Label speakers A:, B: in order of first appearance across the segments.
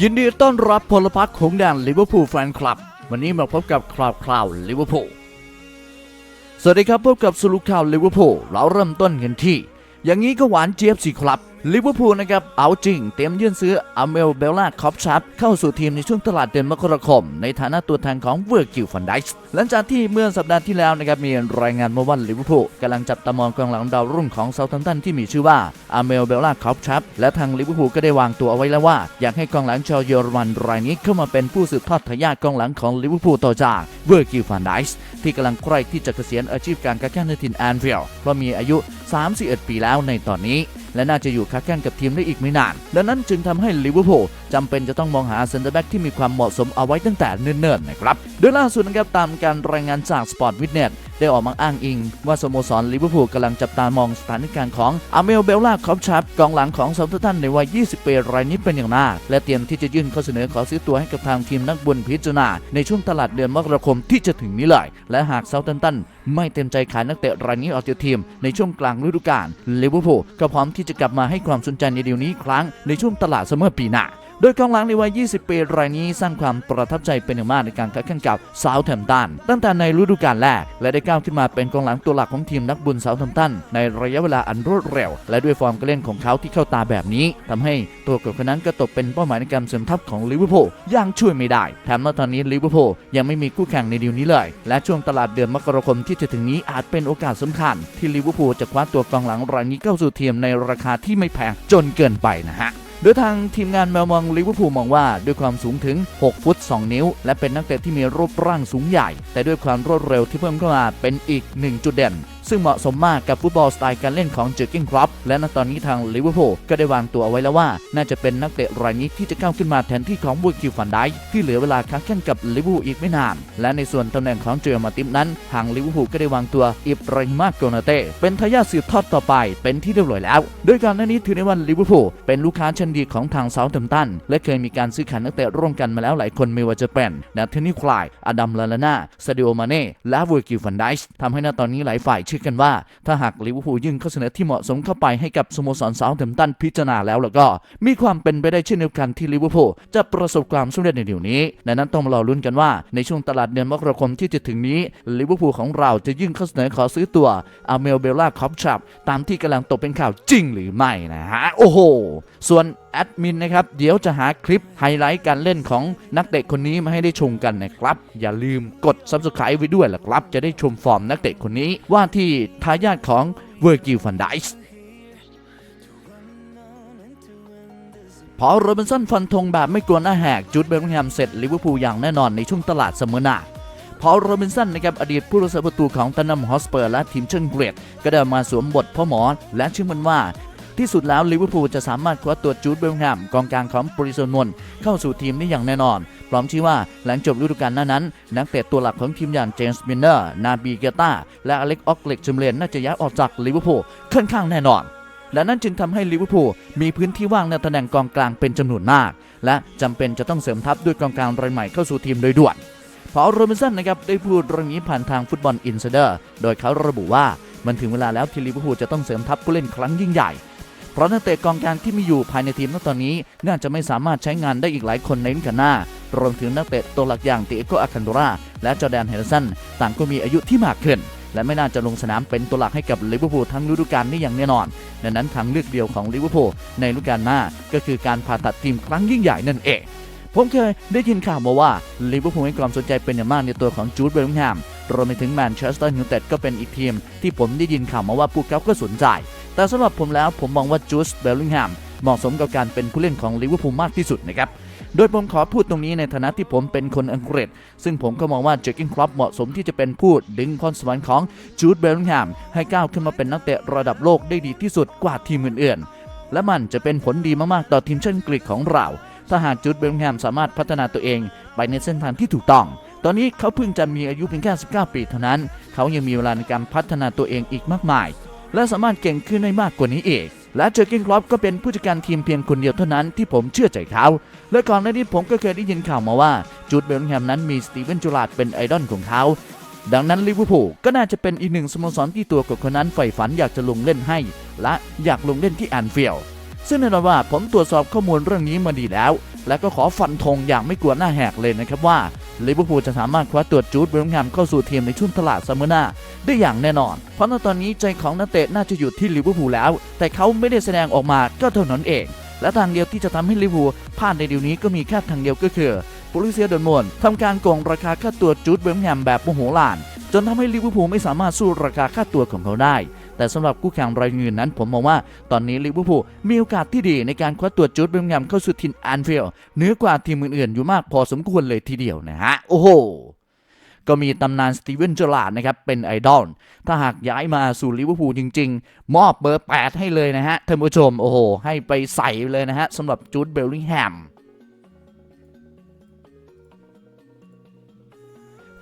A: ยินดีต้อนรับพลพรรคของแดนลิเวอร์พูลแฟนคลับ วันนี้มาพบกับคราวคราวลิเวอร์พูลสวัสดีครับพบกับสรุปข่าวลิเวอร์พูลเราเริ่มต้นกันที่ อย่างนี้ก็หวานเจี๊ยบสิครับ ลิเวอร์พูลนะครับเอาจริง เตรียมยื่นซื้ออเมลเบลล่าคอปชับเข้าสู่ทีมในช่วงตลาดเดือนมกราคม ในฐานะตัวแทนของเวอร์กิลฟันไดส์หลังจากที่เมื่อสัปดาห์ที่แล้วนะครับมีรายงานมาว่าลิเวอร์พูลกำลังจับตามองกองหลังดาวรุ่งของเซาท์แฮมป์ตันที่มีชื่อว่าอเมลเบลล่าคอปชับและทางลิเวอร์พูลก็ได้วางตัวเอาไว้แล้วว่า อยากให้กองหลังชาวเยอรมันรายนี้เข้ามาเป็นผู้สืบทอดทายาทกองหลังของลิเวอร์พูลต่อจากเวอร์กิลฟันไดส์ที่กำลังใกล้ที่จะเกษียณอาชีพการค้าแข่งในถิ่นแอนฟิลด์เพราะมีอายุ 31 ปีแล้วในตอนนี้ และน่าจะอยู่ค้าแข่งกับทีมได้อีกไม่นาน ดังนั้นจึงทำให้ลิเวอร์พูลจำเป็นจะต้องมองหาเซนเตอร์แบ็กที่มีความเหมาะสมเอาไว้ตั้งแต่เนิ่นๆนะครับโดยล่าสุดนะครับตามการรายงานจากสปอร์ตวิดเน็ต ได้ออกมาอ้างอิง ว่าสโมสรลิเวอร์พูลกำลังจับตามองสถานการณ์ของอาเมลเบลล่าคอปชับกองหลังของเซาท์แฮมป์ตันในวัย 20 ปีรายนี้เป็นอย่างมากและเตรียมที่จะยื่นข้อเสนอขอซื้อตัวให้กับทางทีมนักบุญพิจารณาในช่วงตลาดเดือนมกราคมที่จะถึงนี้เลยและหากเซาท์แฮมป์ตันไม่เต็มใจขายนักเตะรายนี้ออกจากทีม ในช่วงกลางฤดูกาลลิเวอร์พูลก็พร้อมที่จะกลับมาให้ความสนใจในเดียวนี้อีกครั้งในช่วงตลาดเสมอปีหน้าโดยกองหลังในวัย 20 ปีรายนี้สร้างความประทับใจเป็นอย่างมากในการค้าแข่งกับเซาท์แฮมป์ตันตั้งแต่ในฤดูกาลแรกและได้ก้าวขึ้นมาเป็นกองหลังตัวหลักของทีมนักบุญเซาท์แฮมตันในระยะเวลาอันรวดเร็ว และด้วยฟอร์มการเล่นของเขาที่เข้าตาแบบนี้ทำให้ตัวเกับคนนั้นก็ตกเป็นเป้าหมายในการเสริมทัพของลิเวอร์พูลอย่างช่วยไม่ได้แถมณตอนนี้ลิเวอร์พูลยังไม่มีคู่แข่งในดีลนี้เลย และช่วงตลาดเดือนมกราคมที่จะถึงนี้อาจเป็นโอกาสสำคัญ ที่ลิเวอร์พูลจะคว้าตัวกองหลังรายนี้เข้าสู่ทีมในราคาที่ไม่แพงจนเกินไปนะฮะ ดยทางทีมงานแมวมองลิเวอร์พูลมองว่าด้วยความสูงถึง 6 ฟุต 2 นิ้ว และเป็นนักเตะที่มีรูปร่างสูงใหญ่ แต่ด้วยความรวดเร็วที่เพิ่มเข้ามาเป็นอีกหนึ่งจุดเด่น ซึ่งเหมาะสมมากกับฟุตบอลสไตล์การเล่นของเจอร์กินครอปและณตอนนี้ทางลิเวอร์พูลก็ได้วางตัวเอาไว้แล้วว่า น่าจะเป็นนักเตะรายนี้ที่จะก้าวขึ้นมาแทนที่ของบูคิวฟันไดค์ที่เหลือเวลาค้าแข่งกับลิเวอร์พูลอีกไม่นาน และในส่วนตำแหน่งของเจอร์มาติมนั้น ทางลิเวอร์พูลก็ได้วางตัวอิบราฮิมาโกนาเต้เป็นทายาทสืบทอดต่อไป เป็นที่เรียบร้อยแล้ว โดยก่อนหน้านี้ถือได้ว่าลิเวอร์พูลเป็นลูกค้าชั้นดีของทางเซาท์แฮมป์ตันและเคยมีการซื้อขายนักเตะร่วมกันมาแล้วหลายคนไม่ว่าจะเป็นนาเทนี่คลายอดัมลาลาน่าซาดิโอมาเน่และเวอร์กิลฟันไดทำให้ณตอนนี้หลายฝ่ายเชื่อกันว่า ถ้าหากลิเวอร์พูลยื่นข้อเสนอที่เหมาะสมเข้าไปให้กับสโมสรเซาท์แฮมตันพิจารณาแล้วแล้วก็ มีความเป็นไปได้เช่นเดียวกันที่ลิเวอร์พูลจะประสบความสำเร็จในเดี๋ยวนี้ดังนั้นต้องรอลุ้นกันว่าในช่วงตลาดเดือนมกราคมที่จะถึงนี้ลิเวอร์พูลของเราจะยื่นข้อเสนอขอซื้อตัวอาเมลเบลล่าคอปชับตามที่กำลังตกเป็นข่าวจริงหรือไม่นะฮะโอ้โห ส่วน แอดมินนะครับ เดี๋ยวจะหาคลิปไฮไลท์การเล่นของนักเตะคนนี้มาให้ได้ชมกันนะครับ อย่าลืมกด Subscribe ไว้ด้วยล่ะครับ จะได้ชมฟอร์มนักเตะคนนี้ว่าที่ทายาทของเวอร์กิลฟันไดส์พอโรบินสันฟันธงแบบไม่กลัวหน้าแหกจุดเบลลิงแฮมเสร็จลิเวอร์พูลอย่างแน่นอนในช่วงตลาดเสมอหน้าพอโรบินสันนะครับอดีตผู้รักษาประตูของตันนัมฮอสเปอร์และทีมเชิงเกรดก็ได้มาสวมบทพ่อหมอและชื่อมันว่า ที่สุดแล้วลิเวอร์พูลจะสามารถคว้าตัวจูดเบลแฮมกองกลางของบริษัทนนเข้าสู่ทีมได้อย่างแน่นอน พร้อมชี้ว่าหลังจบฤดูกาลหน้านั้น นักเตะตัวหลักของทีมอย่างเจมส์มินเนอร์นาบีเกตาและอเล็กออกเล็กชิมเลนน่าจะย้ายออกจากลิเวอร์พูลค่อนข้างแน่นอนและนั่นจึงทำให้ลิเวอร์พูลมีพื้นที่ว่างในตำแหน่งกองกลางเป็นจำนวนมาก และจำเป็นจะต้องเสริมทัพด้วยกองกลางรายใหม่เข้าสู่ทีมโดยด่วนพอโรบินสันนะครับได้พูดเรื่องนี้ผ่านทางฟุตบอลอินไซเดอร์ โดยเขาระบุว่ามันถึงเวลาแล้วที่ลิเวอร์พูลจะต้องเสริมทัพผู้เล่นครั้งยิ่งใหญ่ เพราะนักเตะกองกลางที่มีอยู่ภายในทีมณตอนนี้ น่าจะไม่สามารถใช้งานได้อีกหลายคนในฤดูกาลหน้ารวมถึงนักเตะตัวหลักอย่างติเอโกอาคันโดราและจอแดนเฮนเดอร์สันต่างก็มีอายุที่มากขึ้น และไม่น่าจะลงสนามเป็นตัวหลักให้กับลิเวอร์พูลทั้งฤดูกาลนี้อย่างแน่นอน ดังนั้นทางเลือกเดียวของลิเวอร์พูลในฤดูกาลหน้าก็คือการผ่าตัดทีมครั้งยิ่งใหญ่นั่นเองผมเคยได้ยินข่าวมาว่าลิเวอร์พูลให้ความสนใจเป็นอย่างมากในตัวของจูดเบลลิงแฮมรวมไปถึงแมนเชสเตอร์ยูไนเต็ดก็เป็นอีกทีม ที่ผมได้ยินข่าวมาว่าพวกเขาก็สนใจ แต่สำหรับผมแล้วผมมองว่าจูดเบลลิงแฮมเหมาะสมกับการเป็นผู้เล่นของลิเวอร์พูลมากที่สุดนะครับโดยผมขอพูดตรงนี้ในฐานะที่ผมเป็นคนอังกฤษ ซึ่งผมก็มองว่าเจอร์กินครอปเหมาะสมที่จะเป็นผู้ดึงพรสวรรค์ของจูดเบลลิงแฮมให้ก้าวขึ้นมาเป็นนักเตะระดับโลกได้ดีที่สุดกว่าทีมอื่นๆ และมันจะเป็นผลดีมากๆ ต่อทีมชาติอังกฤษของเรา ถ้าหากจูดเบลลิงแฮมสามารถพัฒนาตัวเองไปในเส้นทางที่ถูกต้อง ตอนนี้เขาเพิ่งจะมีอายุเพียงแค่ 19 ปีเท่านั้น เขายังมีเวลาในการพัฒนาตัวเองอีกมากมาย และสามารถเก่งขึ้นได้มากกว่านี้อีก และเจอร์เกนครอปก็เป็นผู้จัดการทีมเพียงคนเดียวเท่านั้นที่ผมเชื่อใจเขา และก่อนหน้านี้ผมก็เคยได้ยินข่าวมาว่าจูดเบลลิงแฮมนั้นมีสตีเวนจูลาดเป็นไอดอลของเขา ดังนั้นลิเวอร์พูลก็น่าจะเป็นอีกหนึ่งสโมสรที่ตัวกับคนนั้นใฝ่ฝันอยากจะลงเล่นให้ และอยากลงเล่นที่แอนฟิลด์ซึ่งแน่นอนว่าผมตรวจสอบข้อมูลเรื่องนี้มาดีแล้ว และก็ขอฟันธงอย่างไม่กลัวหน้าแหกเลยนะครับว่า ลิเวอร์พูลจะสามารถคว้าตัวจูดเบลลิงแฮมเข้าสู่ทีมในช่วงตลาดซัมเมอร์หน้าได้อย่างแน่นอน เพราะณตอนนี้ใจของนักเตะน่าจะอยู่ที่ลิเวอร์พูลแล้ว แต่เขาไม่ได้แสดงออกมาก็เท่านั้นเอง และทางเดียวที่จะทำให้ลิเวอร์พูลพลาดในเดีลนี้ก็มีแค่ทางเดียวก็คือโปลิเซียเดนมอนทำการโกงราคาค่าตัวจูดเบลลิงแฮมแบบโมโหลาน จนทำให้ลิเวอร์พูลไม่สามารถสู้ราคาค่าตัวของเขาได้ แต่สำหรับคู่แข่งรายอื่นนั้น ผมมองว่าตอนนี้ลิเวอร์พูลมีโอกาสที่ดีในการคว้าตัวจูดเบลลิงแฮมเข้าสู่ทีมแอนฟิลด์เหนือกว่าทีมอื่นๆอยู่มากพอสมควรเลยทีเดียวนะฮะโอ้โหก็มีตำนานสตีเวนเจอราร์ดนะครับ เป็นไอดอล ถ้าหากย้ายมาสู่ลิเวอร์พูลจริง ๆ มอบเบอร์ 8 ให้เลยนะฮะท่านผู้ชม โอ้โห ให้ไปใส่เลยนะฮะสำหรับจูดเบลลิงแฮม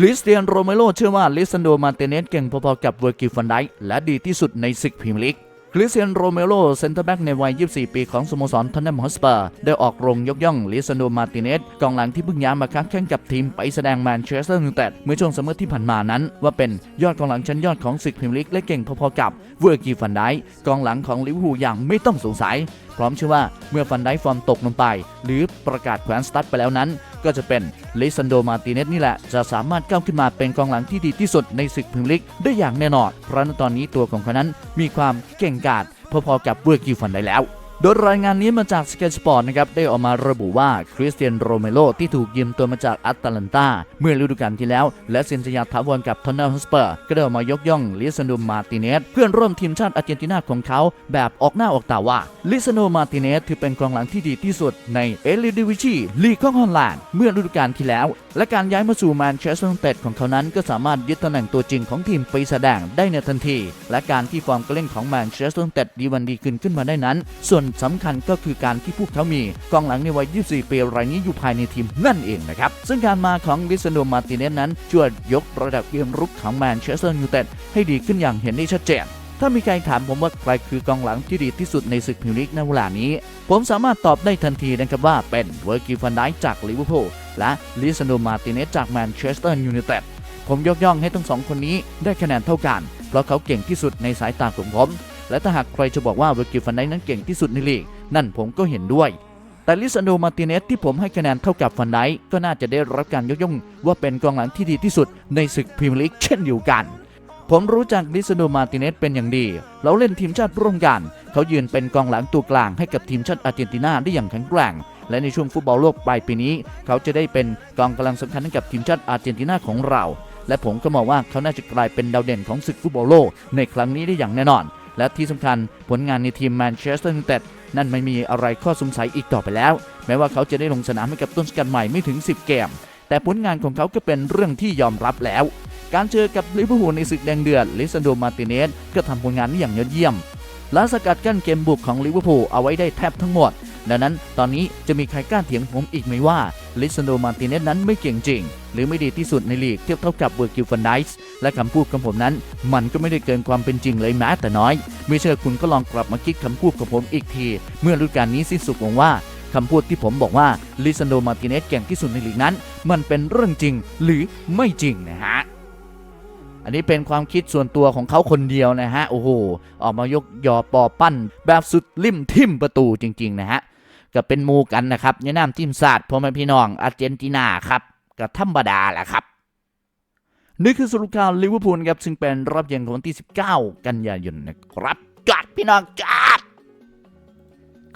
A: คริสเตียนโรเมโรเชื่อว่าลิซันโดมาเตเนสเก่งพอๆกับเวอร์กิฟันไดและดีที่สุดในศึกพรีเมียร์ลีกคริสเตียนโรเมโรเซนเตอร์แบ็กในวัย 24 ปีของสโมสรทอนแนมฮอสเปอร์ ได้ออกโรงยกย่องลิซันโดมาติเนสกองหลังที่เพิ่งย้ายมาค้าแข่งกับทีมไปแสดงแมนเชสเตอร์ยูไนเต็ดเมื่อช่วงซัมเมอร์ที่ผ่านมานั้น ว่าเป็นยอดกองหลังชั้นยอดของศึกพรีเมียร์ลีกและเก่งพอๆกับเวอร์กิฟันไดกองหลังของลิเวอร์พูลอย่างไม่ต้องสงสัย พร้อมเชื่อว่าเมื่อฟันไดฟอร์มตกลงไป หรือประกาศแขวนสตั๊ดไปแล้วนั้นก็จะเป็นลิซันโดมาติเนสนี่แหละ จะสามารถก้าวขึ้นมาเป็นกองหลังที่ดีที่สุดในศึกพิมลิกได้อย่างแน่นอน เพราะตอนนี้ตัวของเขานั้นมีความเก่งกาจพอๆกับเวอร์กิวฟันได้แล้ว โดยรายงานนี้มาจากสเกตสปอร์ตนะครับได้ออกมาระบุว่าคริสเตียนโรเมโรที่ถูกยืมตัวมาจากอัตแลนตาเมื่อฤดูกาลที่แล้ว และเซ็นสัญญาถาวรกับทอนเนลฮอสเปอร์ก็ได้ออกมายกย่องลิซันโดมาร์ติเนสเพื่อนร่วมทีมชาติอาร์เจนตินาของเขา แบบออกหน้าออกตาว่าลิซันโดมาร์ติเนสถือเป็นกองหลังที่ดีที่สุดในเอลิดิวิชีลีกของฮอลแลนด์เมื่อฤดูกาลที่แล้ว และการย้ายมาสู่แมนเชสเตอร์ยูไนเต็ดของเขานั้นก็สามารถยึดตำแหน่งตัวจริงของทีมไปแสดงได้ในทันที และการที่ฟอร์มการเล่นของแมนเชสเตอร์ยูไนเต็ดดีวันดีขึ้นขึ้นมาได้นั้น ส่วนสำคัญก็คือการที่พวกเขามีกองหลังในวัย 24 ปีรายนี้อยู่ภายในทีมนั่นเองนะครับ ซึ่งการมาของลิซันโดมาร์ติเนสนั้นช่วยยกระดับเกมรุกของแมนเชสเตอร์ยูไนเต็ดให้ดีขึ้นอย่างเห็นได้ชัดเจน ถ้ามีใครถามผมว่าใครคือกองหลังที่ดีที่สุดในศึกพรีเมียร์ลีกในเวลานี้ ผมสามารถตอบได้ทันทีนะครับว่าเป็นเวอร์กิฟันไดจากลิเวอร์พูลและลิซันโดมาติเนสจากแมนเชสเตอร์ยูไนเต็ดผมยกย่องให้ทั้งสองคนนี้ได้คะแนนเท่ากัน เพราะเขาเก่งที่สุดในสายตาของผม และถ้าหากใครจะบอกว่าเวอร์กิฟันไดนั้นเก่งที่สุดในลีก นั่นผมก็เห็นด้วยแต่ลิซันโดมาติเนสที่ผมให้คะแนนเท่ากับฟันไดก็น่าจะได้รับการยกย่องว่าเป็นกองหลังที่ดีที่สุดในศึกพรีเมียร์ลีกเช่นเดียวกัน ผมรู้จักลิซันมาร์ติเนสเป็นอย่างดี เราเล่นทีมชาติร่วมกันเขายืนเป็นกองหลังตัวกลางให้กับทีมชาติอาร์เจนตินาได้อย่างแข็งแกร่ง และในช่วงฟุตบอลโลกปลายปีนี้ เขาจะได้เป็นกองกำลังสำคัญให้กับทีมชาติอาร์เจนตินาของเรา และผมก็มองว่าเขาน่าจะกลายเป็นดาวเด่นของศึกฟุตบอลโลกในครั้งนี้ได้อย่างแน่นอน และที่สำคัญผลงานในทีมแมนเชสเตอร์ยูไนเต็ดนั่นไม่มีอะไรข้อสงสัยอีกต่อไปแล้ว แม้ว่าเขาจะได้ลงสนามให้กับต้นสกัดใหม่ไม่ถึง 10 เกม แต่ผลงานของเขาก็เป็นเรื่องที่ยอมรับแล้ว การเจอกับลิเวอร์พูลในศึกแดงเดือดลิซันโดมาติเนสก็ทำผลงานได้อย่างยอดเยี่ยม และสกัดกั้นเกมบุกของลิเวอร์พูลเอาไว้ได้แทบทั้งหมด ดังนั้นตอนนี้จะมีใครกล้าเถียงผมอีกไหมว่าลิซันโดมาติเนสนั้นไม่เก่งจริง หรือไม่ดีที่สุดในลีกเทียบเท่ากับเวอร์กิลฟันไดส์และคำพูดของผมนั้น มันก็ไม่ได้เกินความเป็นจริงเลยแม้แต่น้อยไม่เชื่อคุณก็ลองกลับมาคิดคำพูดของผมอีกที เมื่อฤดูกาลนี้สิ้นสุดหวังว่าคำพูดที่ผมบอกว่าลิซันโดมาติเนสเก่งที่สุดในลีกนั้น มันเป็นเรื่องจริงหรือไม่จริงนะฮะ อันนี้เป็นความคิดส่วนตัวของเขาคนเดียวนะฮะ โอ้โห ออกมายกยอปอปั้น แบบสุดลิมทิมประตูจริง ๆ นะฮะ ก็เป็นมูกันนะครับในนามทีมศาสตร์พ่อแม่พี่น้องอาร์เจนตินาครับก็ธรรมดาแหละครับนี่คือสรุปข่าวลิเวอร์พูลครับ ซึ่งเป็นรอบเย็นของวันที่ 19 กันยายนนะครับจัดพี่น้องจัด